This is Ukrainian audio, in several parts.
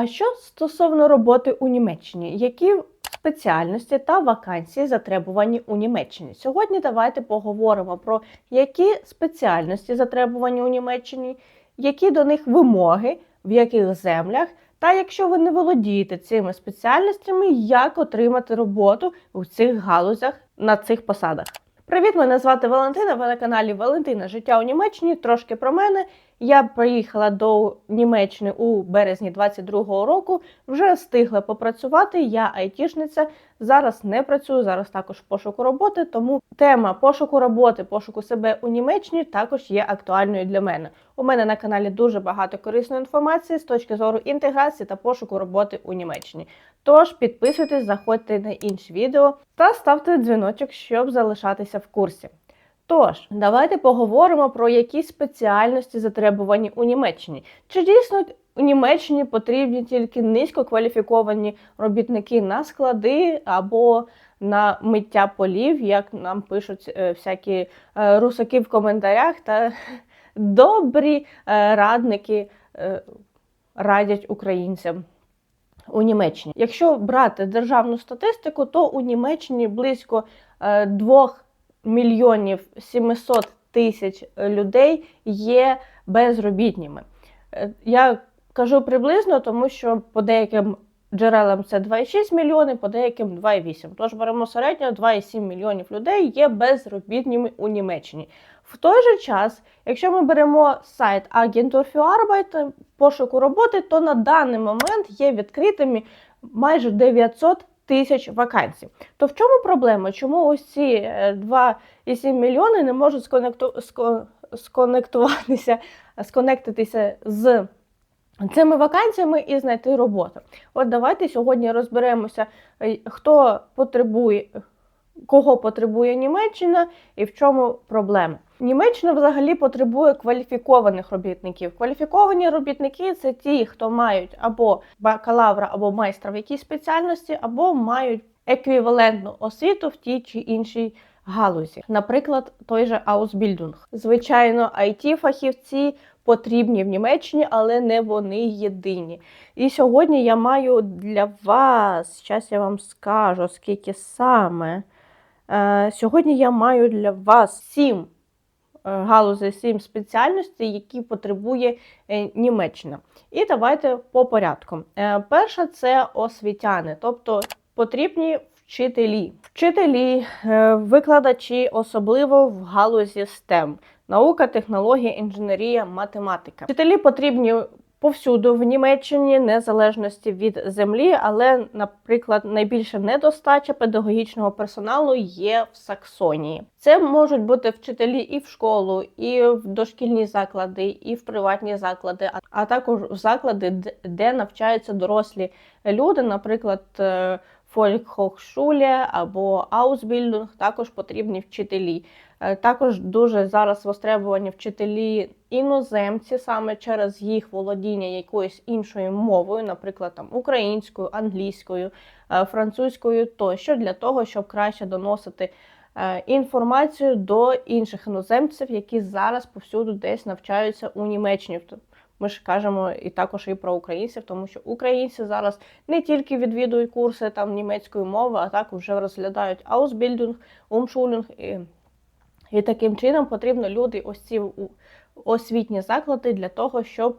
А що стосовно роботи у Німеччині? Які спеціальності та вакансії затребувані у Німеччині? Сьогодні давайте поговоримо про які спеціальності затребувані у Німеччині, які до них вимоги, в яких землях, та якщо ви не володієте цими спеціальностями, як отримати роботу у цих галузях на цих посадах. Привіт, мене звати Валентина. Ви на каналі Валентина Життя у Німеччині. Трошки про мене. Я приїхала до Німеччини у березні 22-го року. Вже встигла попрацювати. Я айтішниця. Зараз не працюю. Зараз також пошуку роботи. Тому тема пошуку роботи, пошуку себе у Німеччині також є актуальною для мене. У мене на каналі дуже багато корисної інформації з точки зору інтеграції та пошуку роботи у Німеччині. Тож підписуйтесь, заходьте на інші відео та ставте дзвіночок, щоб залишатися в курсі. Тож, давайте поговоримо про які спеціальності затребувані у Німеччині. Чи дійсно у Німеччині потрібні тільки низькокваліфіковані робітники на склади або на миття полів, як нам пишуть е, всякі е, русаки в коментарях, та добрі е, радники радять українцям у Німеччині. Якщо брати державну статистику, то у Німеччині близько е, 2 мільйонів 700 тисяч людей є безробітніми. Е, Я кажу приблизно, тому що по деяким джерелам це 2,6 мільйони, по деяким 2,8. Тож беремо середньо 2,7 мільйонів людей є безробітними у Німеччині. В той же час, якщо ми беремо сайт Agentur für пошуку роботи, то на даний момент є відкритими майже 900 тисяч вакансій. То в чому проблема? Чому ось ці е, 2,7 мільйони не можуть сконекту... сконектуватися, сконектитися з цими вакансіями і знайти роботу? От давайте сьогодні розберемося, е, хто потребує, кого потребує Німеччина і в чому проблема. Німеччина взагалі потребує кваліфікованих робітників. Кваліфіковані робітники це ті, хто мають або бакалавра, або майстра в якійсь спеціальності, або мають еквівалентну освіту в тій чи іншій галузі. Наприклад, той же Ausbildung. Звичайно, it фахівці потрібні в Німеччині, але не вони єдині. І сьогодні я маю для вас, зараз я вам скажу, скільки саме. Е, Сьогодні я маю для вас сім галузей, сім спеціальностей, які потребує е, Німеччина. І давайте по порядку. Е, Перша це освітяни, тобто потрібні вчителі. Вчителі, е, викладачі, особливо в галузі STEM – наука, технологія, інженерія, математика. Вчителі потрібні повсюду в Німеччині, незалежності від землі, але, наприклад, найбільша недостача педагогічного персоналу є в Саксонії. Це можуть бути вчителі і в школу, і в дошкільні заклади, і в приватні заклади, а- також в заклади, де навчаються дорослі люди, наприклад. Фолькхохшуле або Ausbildung також потрібні вчителі. Е, Також дуже зараз востребовані вчителі іноземці саме через їх володіння якоюсь іншою мовою, наприклад, там українською, англійською, е, французькою тощо для того, щоб краще доносити е, інформацію до інших іноземців, які зараз повсюду десь навчаються у Німеччині. Ми ж кажемо і також і про українців, тому що українці зараз не тільки відвідують курси там німецької мови, а також вже розглядають Ausbildung, Umschulung. І, і таким чином потрібно люди ось ці освітні заклади для того, щоб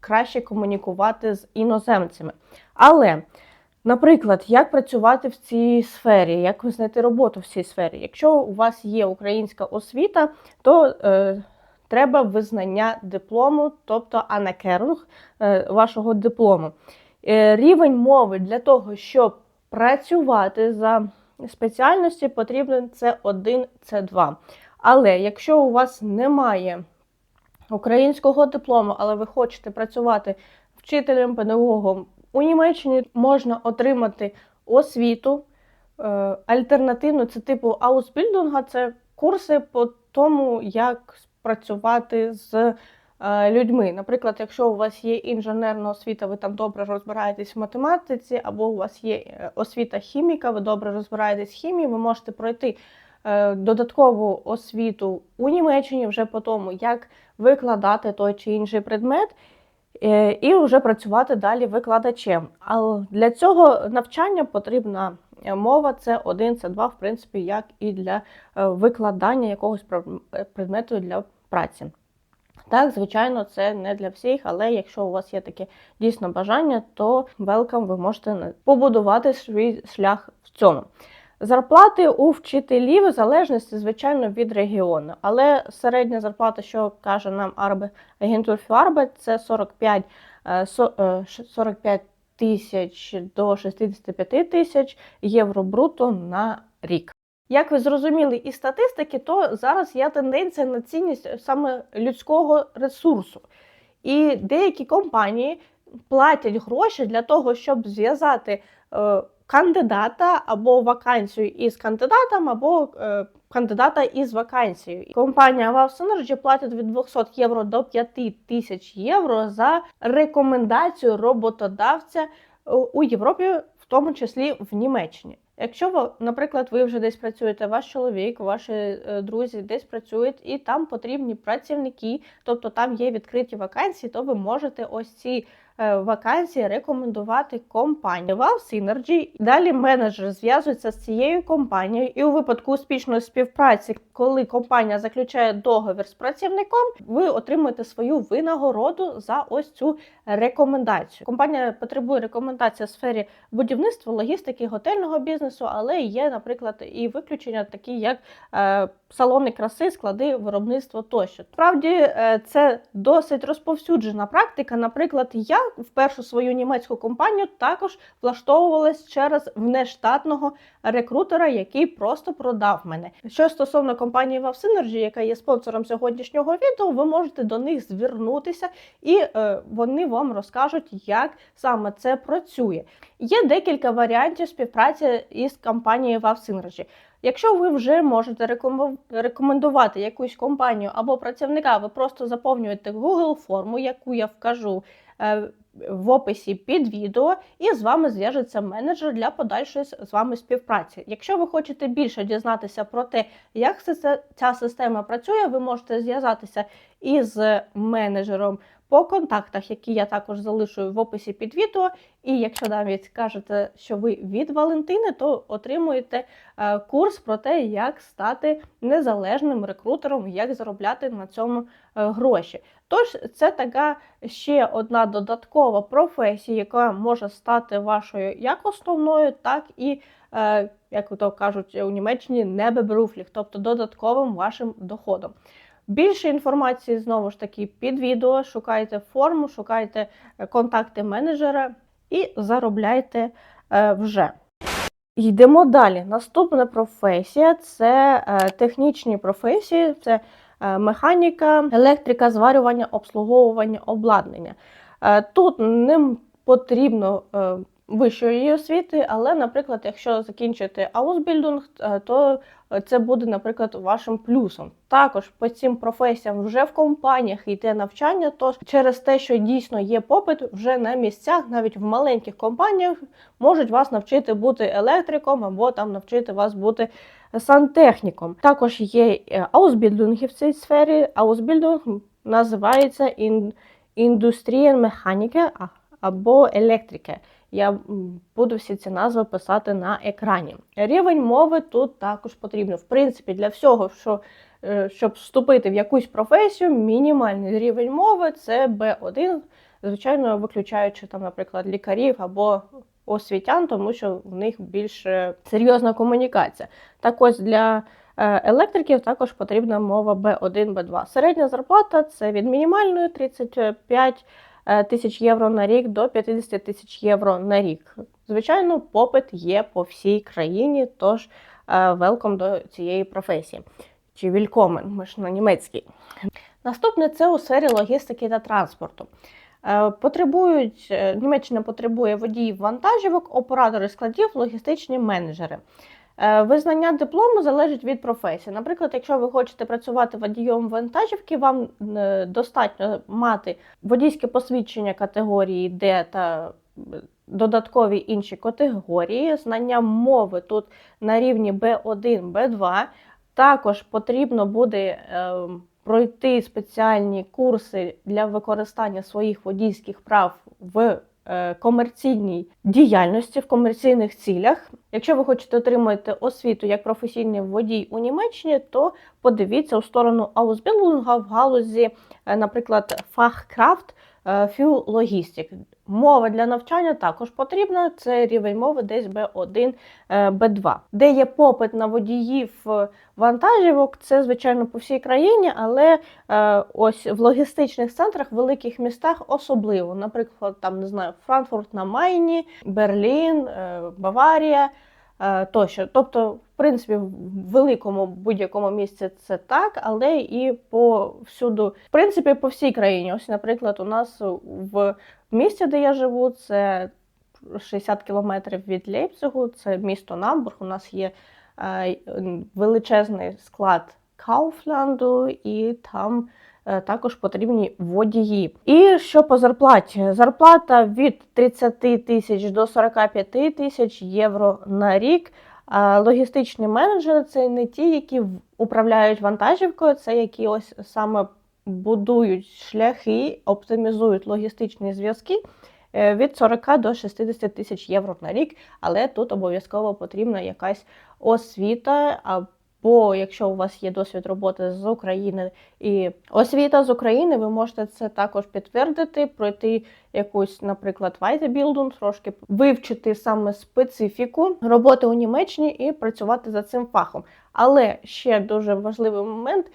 краще комунікувати з іноземцями. Але, наприклад, як працювати в цій сфері, як знайти роботу в цій сфері? Якщо у вас є українська освіта, то е, треба визнання диплому, тобто анакерунг е, вашого диплому. Е, рівень мови для того, щоб працювати за спеціальності, потрібен це 1, це 2. Але якщо у вас немає українського диплому, але ви хочете працювати вчителем, педагогом у Німеччині, можна отримати освіту. Е, Альтернативно, це типу аусбільдинга, це курси по тому, як працювати з е, людьми. Наприклад, якщо у вас є інженерна освіта, ви там добре розбираєтесь в математиці, або у вас є е, освіта хіміка, ви добре розбираєтесь в хімії, ви можете пройти е, додаткову освіту у Німеччині вже по тому, як викладати той чи інший предмет. і вже працювати далі викладачем. Але для цього навчання потрібна мова С1, С2, в принципі, як і для викладання якогось предмету для праці. Так, звичайно, це не для всіх, але якщо у вас є таке дійсно бажання, то welcome, ви можете побудувати свій шлях в цьому. Зарплати у вчителів в залежності, звичайно, від регіону. Але середня зарплата, що каже нам Арбе агентур Фюарбе, це 45, е, со- е, ш- 45 тисяч до 65 тисяч євро бруто на рік. Як ви зрозуміли із статистики, то зараз є тенденція на цінність саме людського ресурсу. І деякі компанії платять гроші для того, щоб зв'язати е, кандидата або вакансію із кандидатом, або е, кандидата із вакансією. Компанія Wow Synergy платить від 200 євро до 5000 євро за рекомендацію роботодавця е, у Європі, в тому числі в Німеччині. Якщо ви, наприклад, ви вже десь працюєте, ваш чоловік, ваші е, друзі десь працюють, і там потрібні працівники, тобто там є відкриті вакансії, то ви можете ось ці вакансії рекомендувати компанії Valve Synergy. Далі менеджер зв'язується з цією компанією, і у випадку успішної співпраці, коли компанія заключає договір з працівником, ви отримуєте свою винагороду за ось цю рекомендацію. Компанія потребує рекомендацій в сфері будівництва, логістики, готельного бізнесу, але є, наприклад, і виключення, такі як е, салони краси, склади, виробництво тощо. Справді е, це досить розповсюджена практика. Наприклад, я в першу свою німецьку компанію також влаштовувалась через внештатного рекрутера, який просто продав мене. Що стосовно компанії WavSynergy, яка є спонсором сьогоднішнього відео, ви можете до них звернутися, і е, вони вам розкажуть, як саме це працює. Є декілька варіантів співпраці із компанією WavSynergy. Якщо ви вже можете рекомендувати якусь компанію або працівника, ви просто заповнюєте Google форму, яку я вкажу в описі під відео, і з вами зв'яжеться менеджер для подальшої з вами співпраці. Якщо ви хочете більше дізнатися про те, як ця система працює, ви можете зв'язатися із менеджером по контактах, які я також залишую в описі під відео. І якщо навіть скажете, що ви від Валентини, то отримуєте е, курс про те, як стати незалежним рекрутером, як заробляти на цьому е, гроші. Тож це така ще одна додаткова професія, яка може стати вашою як основною, так і, е, як то кажуть у Німеччині, небебруфліх, тобто додатковим вашим доходом. Більше інформації знову ж таки під відео. Шукайте форму, шукайте е, контакти менеджера і заробляйте е, вже. Йдемо далі. Наступна професія це е, технічні професії, це механіка, електрика, зварювання, обслуговування, обладнання. Тут не потрібно вищої освіти, але, наприклад, якщо закінчити Ausbildung, е, то це буде, наприклад, вашим плюсом. Також по цим професіям вже в компаніях йде навчання, тож через те, що дійсно є попит, вже на місцях, навіть в маленьких компаніях, можуть вас навчити бути електриком або там навчити вас бути сантехніком. Також є е, аусбільдинги в цій сфері. Аусбільдинг називається ін- індустрієнмеханіки а- або електрики. Я буду всі ці назви писати на екрані. Рівень мови тут також потрібно. В принципі, для всього, що, е, щоб вступити в якусь професію, мінімальний рівень мови це B1, звичайно, виключаючи там, наприклад, лікарів або освітян, тому що в них більш е, серйозна комунікація. Так ось для е, електриків також потрібна мова B1, B2. Середня зарплата це від мінімальної 35 е, тисяч євро на рік до 50 тисяч євро на рік. Звичайно, попит є по всій країні, тож велком до цієї професії. Чи вількомен, ми ж на німецькій. Наступне це у сфері логістики та транспорту. Е, Потребують, е, Німеччина потребує водіїв вантажівок, оператори складів, логістичні менеджери. Е, Визнання диплому залежить від професії. Наприклад, якщо ви хочете працювати водієм вантажівки, вам е, достатньо мати водійське посвідчення категорії Д та е, додаткові інші категорії, знання мови тут на рівні B1, B2. Також потрібно буде пройти спеціальні курси для використання своїх водійських прав в комерційній діяльності, в комерційних цілях. Якщо ви хочете отримати освіту як професійний водій у Німеччині, то подивіться у сторону Ausbildung в галузі, е, наприклад, фахкрафт Fuel Logistic. Мова для навчання також потрібна. Це рівень мови десь B1, е, B2. Де є попит на водіїв е, вантажівок, це звичайно по всій країні, але е, ось в логістичних центрах, в великих містах особливо. Наприклад, там не знаю, Франкфурт на Майні, Берлін, Баварія. Тощо, тобто, в принципі, в великому будь-якому місці це так, але і по всюду, в принципі, по всій країні. Ось, наприклад, у нас в місті, де я живу, це 60 кілометрів від Лейпцигу, це місто Намбург. У нас є е, величезний склад Кауфланду, і там е, також потрібні водії. І що по зарплаті? Зарплата від 30 тисяч до 45 тисяч євро на рік. Логістичні менеджери це не ті, які управляють вантажівкою, це які ось саме будують шляхи, оптимізують логістичні зв'язки е, від 40 до 60 тисяч євро на рік, але тут обов'язково потрібна якась освіта. Або якщо у вас є досвід роботи з України і освіта з України, ви можете це також підтвердити, пройти якусь, наприклад, вайтебілдун, трошки вивчити саме специфіку роботи у Німеччині і працювати за цим фахом. Але ще дуже важливий момент.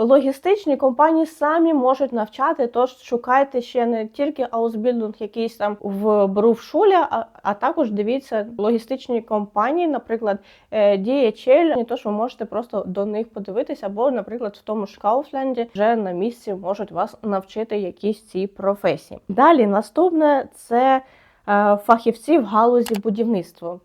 Логістичні компанії самі можуть навчати, тож шукайте ще не тільки Ausbildung якийсь там в Берufschule, а, а також дивіться логістичні компанії, наприклад, е, DHL, тож ви можете просто до них подивитися, або, наприклад, в тому ж Kaufland вже на місці можуть вас навчити якісь ці професії. Далі наступне це е, фахівці в галузі будівництва.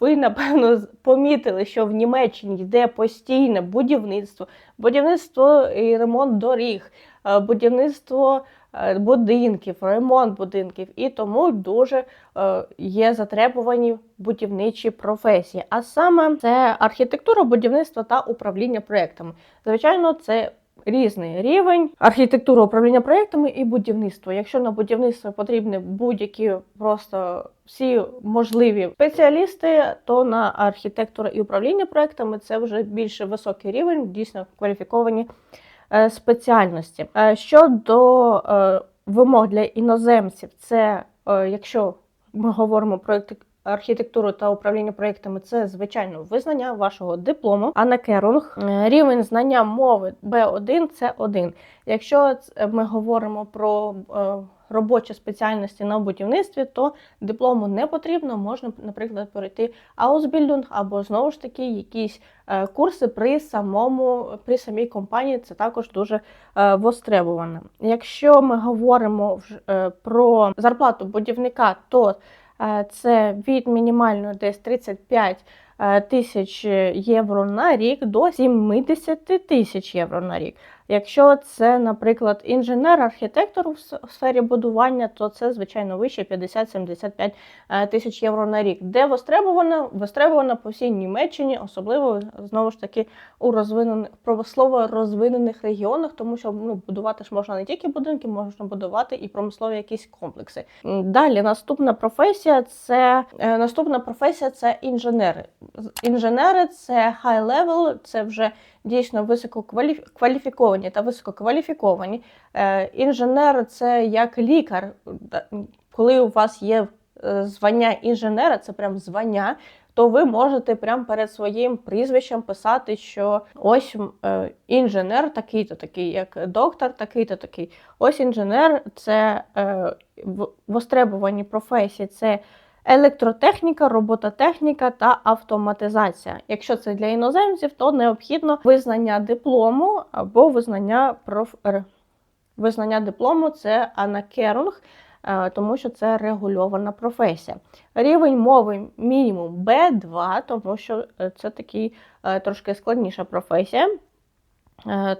Ви, напевно, помітили, що в Німеччині йде постійне будівництво, будівництво і ремонт доріг, е, будівництво е, будинків, ремонт будинків, і тому дуже е, є затребувані будівничі професії. А саме це архітектура, будівництво та управління проектами. Звичайно, це різний рівень архітектури управління проєктами і будівництво. Якщо на будівництво потрібні будь-які просто всі можливі спеціалісти, то на архітектура і управління проєктами це вже більш високий рівень, дійсно кваліфіковані е, спеціальності. Е, щодо е, вимог для іноземців, це якщо ми говоримо про архітектуру та управління проєктами це звичайно визнання вашого диплому, а на керунг е, рівень знання мови B1 це 1. Якщо ми говоримо про е, робочі спеціальності на будівництві, то диплому не потрібно. Можна, наприклад, перейти Ausbildung або знову ж таки якісь е, курси при самому при самій компанії. Це також дуже востребовано. Якщо ми говоримо про зарплату будівника, то Е, це від мінімально десь 35 Е, тисяч євро на рік до 70 тисяч євро на рік. Якщо це, наприклад, інженер-архітектор в сфері будування, то це, звичайно, вище 50-75 е, тисяч євро на рік. Де востребовано? Востребовано по всій Німеччині, особливо знову ж таки у розвинених промислово розвинених регіонах, тому що ну, будувати ж можна не тільки будинки, можна будувати і промислові якісь комплекси. Далі наступна професія це е, наступна професія це інженери. Інженери це high level, це вже дійсно висококваліфіковані та висококваліфіковані. Е, інженер це як лікар. Коли у вас є е, звання інженера, це прям звання, то ви можете прямо перед своїм прізвищем писати, що ось е, інженер такий-то такий, як доктор, такий-то такий. Ось інженер це востребувані професії. це електротехніка, робототехніка та автоматизація. Якщо це для іноземців, то необхідно визнання диплому або визнання проф... визнання диплому це анакерунг, е, тому що це регульована професія. Рівень мови мінімум B2, тому що е, це такий е, трошки складніша професія.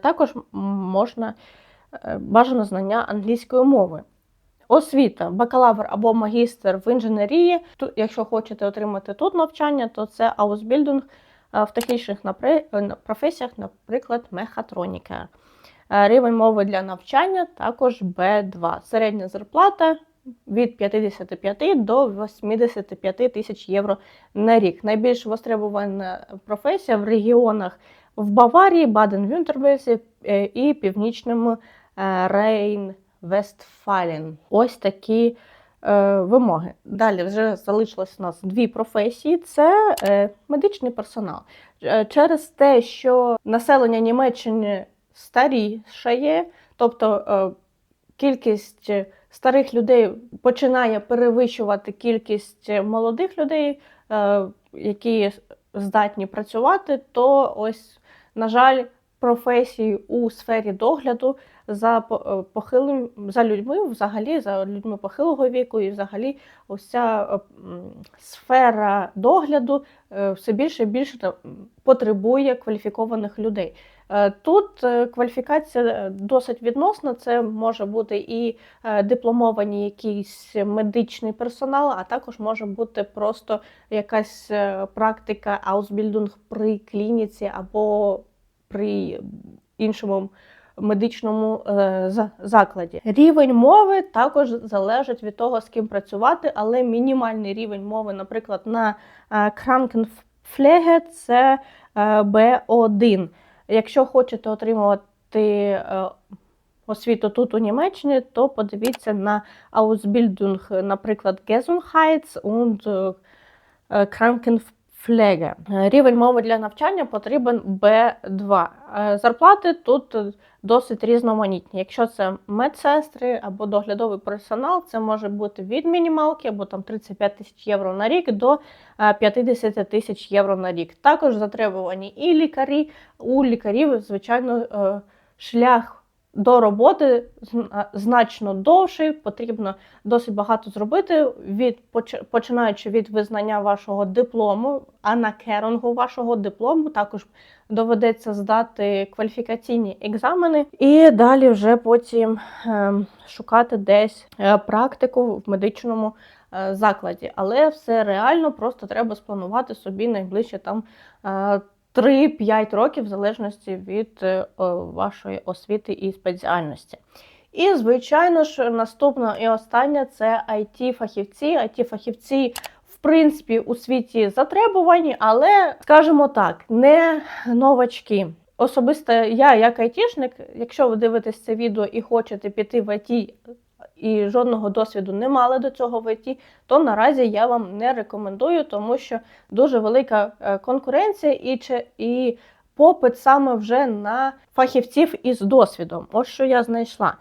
Також можна бажано знання англійської мови. Освіта, бакалавр або магістр в інженерії. Якщо хочете отримати тут навчання, то це Ausbildung в технічних професіях, наприклад, мехатроніка. Е, Рівень мови для навчання також B2. Середня зарплата від 55 до 85 тисяч євро на рік. Найбільш востребована професія в регіонах в Баварії, Баден-Вюнтербельсі е, і Північному Рейн-Вестфален. Ось такі е, вимоги. Далі вже залишилось у нас дві професії: це е, медичний персонал. Е, Через те, що населення Німеччини старішає, тобто е, кількість старих людей починає перевищувати кількість молодих людей, е, які здатні працювати, то ось, на жаль, професії у сфері догляду за е, похилим за людьми, взагалі за людьми похилого віку, і взагалі ця е, сфера догляду е, все більше і більше потребує кваліфікованих людей. Тут кваліфікація досить відносна. Це може бути і дипломований якийсь медичний персонал, а також може бути просто якась практика Ausbildung при клініці або при іншому медичному е, закладі. Рівень мови також залежить від того, з ким працювати, але мінімальний рівень мови, наприклад, на е, Krankenpflege – це е, B1. Якщо хочете отримувати е, освіту тут у Німеччині, то подивіться на Ausbildung, наприклад, Gesundheits- und е, е, Krankenpflege. Е, Рівень мови для навчання потрібен B2. Е, Зарплати тут е, досить різноманітні. Якщо це медсестри або доглядовий персонал, це може бути від мінімалки або там 35 тисяч євро на рік до е, 50 тисяч євро на рік. Також затребувані і лікарі. У лікарів, звичайно, е, шлях до роботи зн- е, значно довший, потрібно досить багато зробити, від, починаючи від визнання вашого диплому, а на керонгу вашого диплому також доведеться здати кваліфікаційні екзамени, і далі вже потім ем, шукати десь е, практику в медичному е, закладі. Але все реально, просто треба спланувати собі найближче там. Е, 3-5 років в залежності від е, вашої освіти і спеціальності. І, звичайно ж, наступне і останнє це IT-фахівці. IT-фахівці, в принципі, у світі затребувані, але, скажімо так, не новачки. Особисто я, як айтішник, якщо ви дивитесь це відео і хочете піти в ІТ, і жодного досвіду не мали до цього в ІТ, то наразі я вам не рекомендую, тому що дуже велика е, конкуренція і, і попит саме вже на фахівців із досвідом. Ось що я знайшла.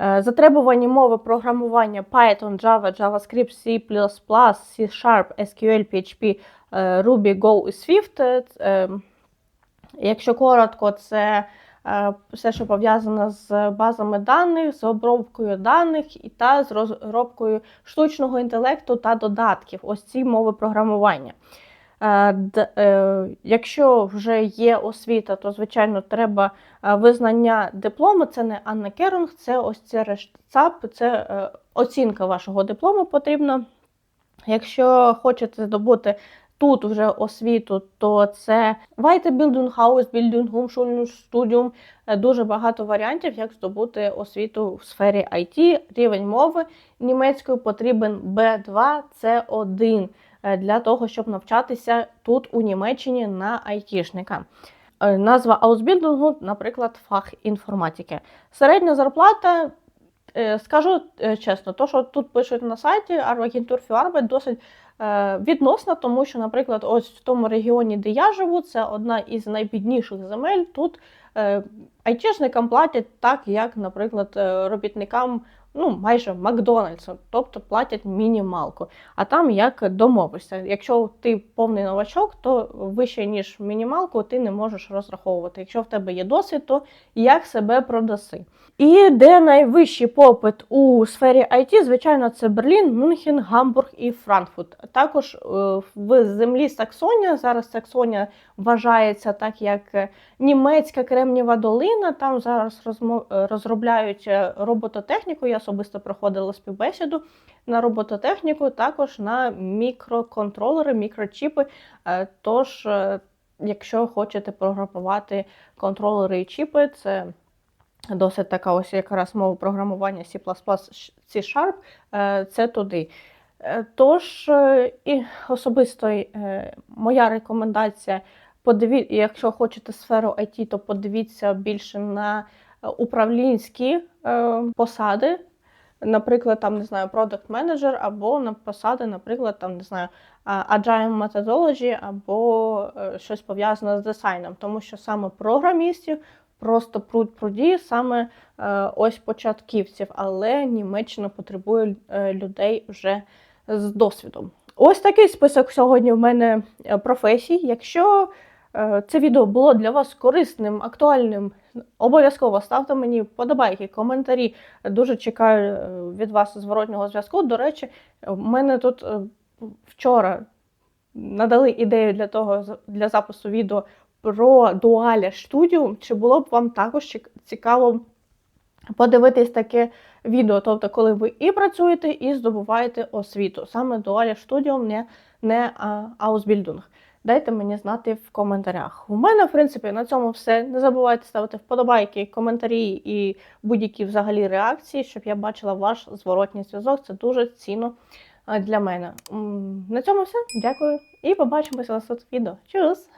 Е, Затребувані мови програмування Python, Java, JavaScript, C++, C-Sharp, SQL, PHP, е, Ruby, Go і Swift. Е, е, Якщо коротко, це все, що пов'язано з базами даних, з обробкою даних і та з розробкою штучного інтелекту та додатків. Ось ці мови програмування. Е, е, Якщо вже є освіта, то звичайно треба е, визнання диплому. Це не Анна Керунг, це ось це рештцап, це е, оцінка вашого диплому потрібна. Якщо хочете здобути тут вже освіту, то це Weiterbildung, Ausbildung, Umschulungsstudium. Е, Дуже багато варіантів, як здобути освіту в сфері IT. Рівень мови німецької потрібен B2, C1 е, для того, щоб навчатися тут у Німеччині на айтішника. Е, Назва Ausbildung, наприклад, фах інформатики. Середня зарплата, е, скажу чесно, то, що тут пишуть на сайті Arbeit, досить е, відносна, тому що, наприклад, ось в тому регіоні, де я живу, це одна із найбідніших земель. Тут е, айтішникам платять так, як, наприклад, е, робітникам ну, майже Макдональдсу, тобто платять мінімалку. А там як домовишся. Якщо ти повний новачок, то вище, ніж мінімалку, ти не можеш розраховувати. Якщо в тебе є досвід, то як себе продаси. І де найвищий попит у сфері IT, звичайно, це Берлін, Мюнхен, Гамбург і Франкфурт. Також е, в землі Саксонія. Зараз Саксонія вважається так, як е, німецька Кремнієва долина. Там зараз е, розробляють робототехніку. Я особисто проходила співбесіду на робототехніку, також на мікроконтролери, мікрочіпи. Е, Тож, е, якщо хочете програмувати контролери і чіпи, це досить така ось якраз мова програмування C++, C-Sharp, е, це туди. Тож, і особисто моя рекомендація, подиві... якщо хочете сферу IT, то подивіться більше на управлінські е, посади, наприклад, там не знаю, product manager, або на посади, наприклад, там не знаю, agile methodology, або е, щось пов'язане з дизайном, тому що саме програмістів просто пруд пруді, саме е, ось початківців, але Німеччина потребує е, людей вже з досвідом. Ось такий список сьогодні в мене професій. Якщо це відео було для вас корисним, актуальним, обов'язково ставте мені вподобайки, коментарі. Дуже чекаю е, від вас зворотнього зв'язку. До речі, в мене тут е, вчора надали ідею для того для запису відео про Dualia Studio. Чи було б вам також цікаво подивитись таке відео? Тобто, коли ви і працюєте, і здобуваєте освіту. Саме Dualia Studio, не, не а, Ausbildung. Дайте мені знати в коментарях. У мене, в принципі, на цьому все. Не забувайте ставити вподобайки, коментарі і будь-які взагалі реакції, щоб я бачила ваш зворотній зв'язок. Це дуже цінно е, для мене. На цьому все. Дякую і побачимося на наступних відео. Чус!